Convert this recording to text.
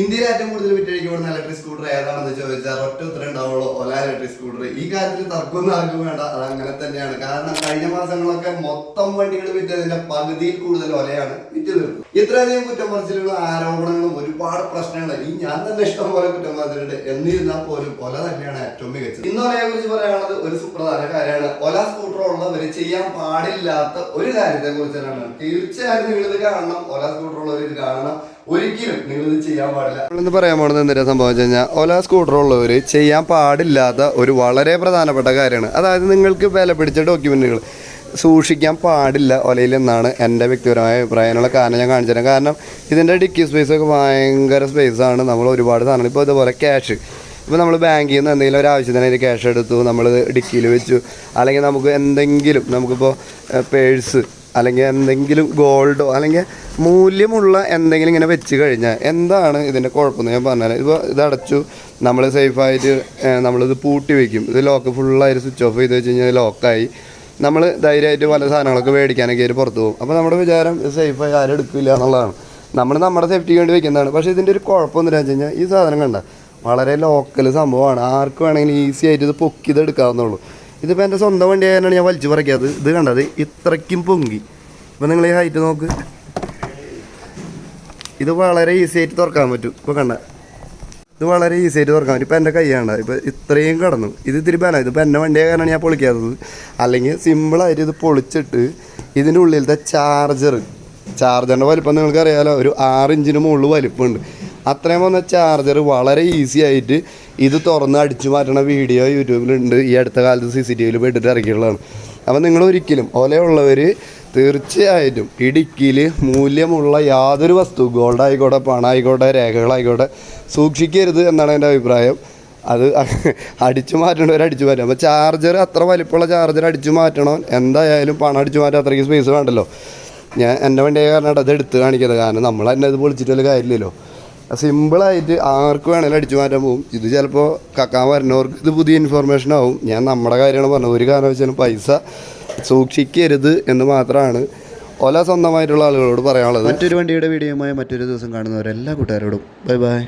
ഇന്ത്യയിൽ ഏറ്റവും കൂടുതൽ വിറ്റഴിക്കപ്പെടുന്ന ഇലക്ട്രിക് സ്കൂട്ടർ ഏതാണെന്ന് ചോദിച്ചാൽ ഒറ്റ ഉത്തരം ഉണ്ടാവുള്ളൂ. ഒല ഇലക്ട്രിക് സ്കൂട്ടർ ഈ കാര്യത്തിൽ തർക്കമൊന്നും ആർക്കും വേണ്ട. അത് അങ്ങനെ തന്നെയാണ്. കാരണം കഴിഞ്ഞ മാസങ്ങളൊക്കെ മൊത്തം വണ്ടികൾ വിറ്റതിന്റെ പകുതിയിൽ കൂടുതൽ ഒലയാണ് വിറ്റ് തീർത്തത്. ഇത്രയധികം കുറ്റം പറച്ചിലുള്ള ആരോപണങ്ങളും ഒരുപാട് പ്രശ്നങ്ങൾ ഈ ഞാൻ തന്നെ ഇഷ്ടം പോലെ കുറ്റം പറഞ്ഞിട്ടുണ്ട്. എന്നിരുന്നാൽ പോലും ഒല തന്നെയാണ് ഏറ്റവും മികച്ചത്. ഇന്ന് ഒലയെ കുറിച്ച് പറയാനുള്ളത് ഒരു സുപ്രധാന കാര്യമാണ്. ഒല സ്കൂട്ടർ ഉള്ളവർ ചെയ്യാൻ പാടില്ലാത്ത ഒരു കാര്യത്തെ കുറിച്ചാണ് തീർച്ചയായും നിങ്ങൾ ഇത് കാണണം. ഒല സ്കൂട്ടർ ഉള്ളവർ ഇത് കാണണം. ഒരിക്കലും ഇത് ചെയ്യാൻ പാടില്ല. എന്ന് പറയാൻ പോണത് എന്തിനാ സംഭവം വെച്ച് കഴിഞ്ഞാൽ ഓല സ്കൂട്ടർ ഉള്ളവർ ചെയ്യാൻ പാടില്ലാത്ത ഒരു വളരെ പ്രധാനപ്പെട്ട കാര്യമാണ്. അതായത് നിങ്ങൾക്ക് വില പിടിച്ച ഡോക്യുമെന്റുകൾ സൂക്ഷിക്കാൻ പാടില്ല ഒലയിൽ എന്നാണ് എന്റെ വ്യക്തിപരമായ അഭിപ്രായമുള്ള കാരണം ഞാൻ കാണിച്ചു തരാം. കാരണം ഇതിന്റെ ഡിക്കി സ്പേസ് ഒക്കെ ഭയങ്കര സ്പേസാണ് നമ്മൾ ഒരുപാട് സാധനങ്ങൾ ഇപ്പോൾ ഇതുപോലെ ക്യാഷ് ഇപ്പോൾ നമ്മൾ ബാങ്കിൽ നിന്ന് എന്തെങ്കിലും ഒരു ആവശ്യത്തിന് ക്യാഷ് എടുത്തു നമ്മൾ ഡിക്കിയിൽ വെച്ചു. അല്ലെങ്കിൽ നമുക്ക് എന്തെങ്കിലും നമുക്കിപ്പോൾ പേഴ്സ് അല്ലെങ്കിൽ എന്തെങ്കിലും ഗോൾഡോ അല്ലെങ്കിൽ മൂല്യമുള്ള എന്തെങ്കിലും ഇങ്ങനെ വെച്ച് കഴിഞ്ഞാൽ എന്താണ് ഇതിന്റെ കുഴപ്പമെന്ന് ഞാൻ പറഞ്ഞാൽ ഇപ്പോൾ ഇത് അടച്ചു നമ്മൾ സേഫായിട്ട് നമ്മളിത് പൂട്ടി വെക്കും. ഇത് ലോക്ക് ഫുള്ളായിട്ട് സ്വിച്ച് ഓഫ് ചെയ്ത് വെച്ച് കഴിഞ്ഞാൽ ലോക്കായി നമ്മൾ ധൈര്യമായിട്ട് പല സാധനങ്ങളൊക്കെ മേടിക്കാനൊക്കെ ആയിട്ട് പുറത്ത് പോകും. അപ്പോൾ നമ്മുടെ വിചാരം ഇത് സേഫായി ആരും എടുക്കില്ല എന്നുള്ളതാണ്. നമ്മൾ നമ്മുടെ സേഫ്റ്റിക്ക് വേണ്ടി വെക്കുന്നതാണ്. പക്ഷേ ഇതിന്റെ ഒരു കുഴപ്പമെന്ന് വെച്ച് കഴിഞ്ഞാൽ ഈ സാധനം കണ്ട വളരെ ലോക്കൽ സംഭവമാണ്. ആർക്ക് വേണമെങ്കിലും ഈസി ആയിട്ട് ഇത് പൊക്കി ഇത് എടുക്കാവുന്നുള്ളൂ ഇതിപ്പോൾ എന്റെ സ്വന്തം വണ്ടി ആയതുകൊണ്ടാണ് ഞാൻ വലിച്ചു പറിക്കാത്തത്. ഇത് കണ്ടത് ഇത്രയ്ക്കും പൊങ്കി ഇപ്പം നിങ്ങൾ ഈ ഹൈറ്റ് നോക്ക്. ഇത് വളരെ ഈസി ആയിട്ട് തുറക്കാൻ പറ്റും. ഇപ്പോൾ കണ്ട. ഇത് വളരെ ഈസി ആയിട്ട് തുറക്കാൻ പറ്റും. ഇപ്പം എന്റെ കൈയാണ് ഇപ്പോൾ ഇത്രയും കടന്നു. ഇത് ഇത്തിരി ബലം. ഇതിപ്പോൾ എന്റെ വണ്ടിയെ ഞാൻ പൊളിക്കാത്തത്. അല്ലെങ്കിൽ സിമ്പിളായിട്ട് ഇത് പൊളിച്ചിട്ട് ഇതിന്റെ ഉള്ളിലത്തെ ചാർജർ ചാർജറിന്റെ വലിപ്പം നിങ്ങൾക്ക് അറിയാലോ. ഒരു ആറ് ഇഞ്ചിന് മുകളിൽ വലിപ്പമുണ്ട്. അത്രയും വന്ന ചാർജർ വളരെ ഈസി ആയിട്ട് ഇത് തുറന്ന് അടിച്ചു മാറ്റണ വീഡിയോ യൂട്യൂബിലുണ്ട്. ഈ അടുത്ത കാലത്ത് സി സി ടി വിയിൽ പോയിട്ട് ഇറക്കിയുള്ളതാണ്. അപ്പോൾ നിങ്ങൾ ഒരിക്കലും ഓലയുള്ളവർ തീർച്ചയായിട്ടും ഇടുക്കിയിൽ മൂല്യമുള്ള യാതൊരു വസ്തു ഗോൾഡ് ആയിക്കോട്ടെ പണം ആയിക്കോട്ടെ രേഖകളായിക്കോട്ടെ സൂക്ഷിക്കരുത് എന്നാണ് എന്റെ അഭിപ്രായം. അത് അടിച്ചു മാറ്റേണ്ടവർ അടിച്ചു മാറ്റും അപ്പോൾ ചാർജർ അത്ര വലിപ്പമുള്ള ചാർജർ അടിച്ചു മാറ്റണം. എന്തായാലും പണം അടിച്ചു മാറ്റാൻ അത്രയ്ക്ക് സ്പേസ് വേണ്ടല്ലോ. ഞാൻ എന്റെ വണ്ടിയായ കാരണം അത് എടുത്ത് കാണിക്കുന്നത്. കാരണം നമ്മൾ തന്നെ അത് പൊളിച്ചിട്ടുള്ള കാര്യമില്ലല്ലോ. സിമ്പിളായിട്ട് ആർക്ക് വേണേലും അടിച്ചു മാറ്റാൻ പോകും ഇത് ചിലപ്പോൾ കക്കാൻ വരുന്നവർക്ക് ഇത് പുതിയ ഇൻഫർമേഷൻ ആവും. ഞാൻ നമ്മുടെ കാര്യമാണ് പറഞ്ഞത്. ഒരു കാരണവശാലും പൈസ സൂക്ഷിക്കരുത് എന്ന് മാത്രമാണ് ഒല സ്വന്തമായിട്ടുള്ള ആളുകളോട് പറയാനുള്ളത്. മറ്റൊരു വണ്ടിയുടെ വീഡിയോയുമായി മറ്റൊരു ദിവസം കാണുന്നവരെല്ലാ കൂട്ടുകാരോടും. Bye bye.